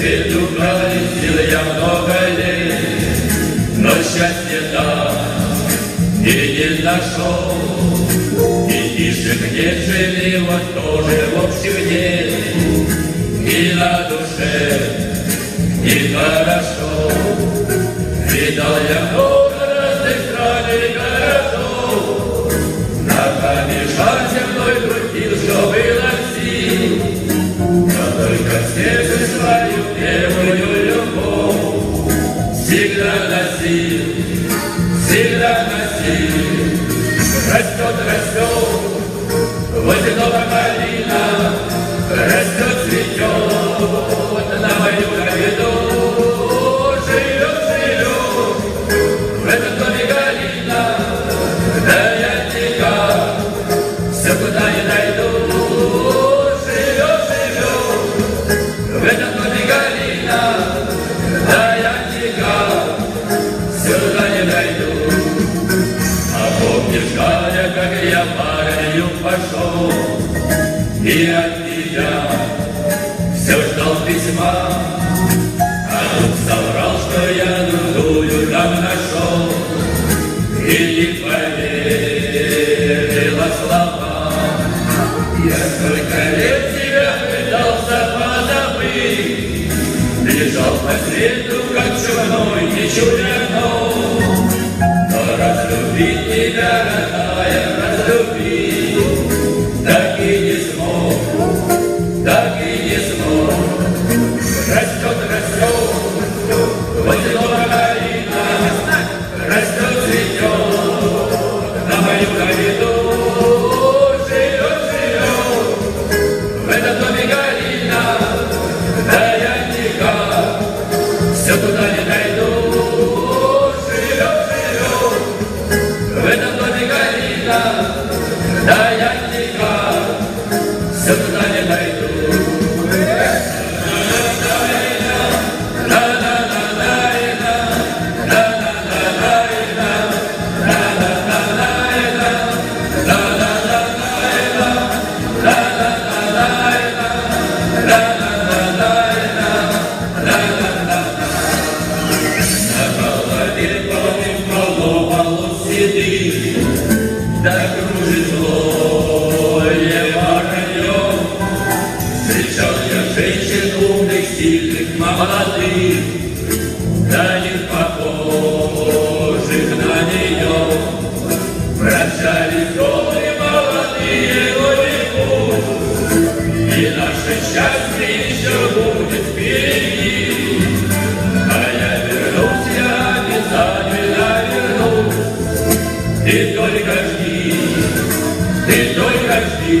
Верю просил я много лет, но счастья так и не нашел. И тише где жили, вот тоже в общем нет, и на душе не хорошо. Видал я много разных стран и городов, на камешах всегда носил, всегда носил. Растет, растет, И от тебя все ждал письма, А тут соврал, что я другую там нашел, И не поверила словам. Я сколько лет тебя пытался позабыть, Лежал по свету, как чумной, не чуя ног. Но разлюбить тебя, родная, разлюбить, молодых, да не похожих на нее. Прощались годы молодые, годы путь, и наше счастье еще будет впереди. А я вернусь, я обязательно вернусь. Ты только жди, ты только жди.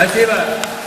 来てば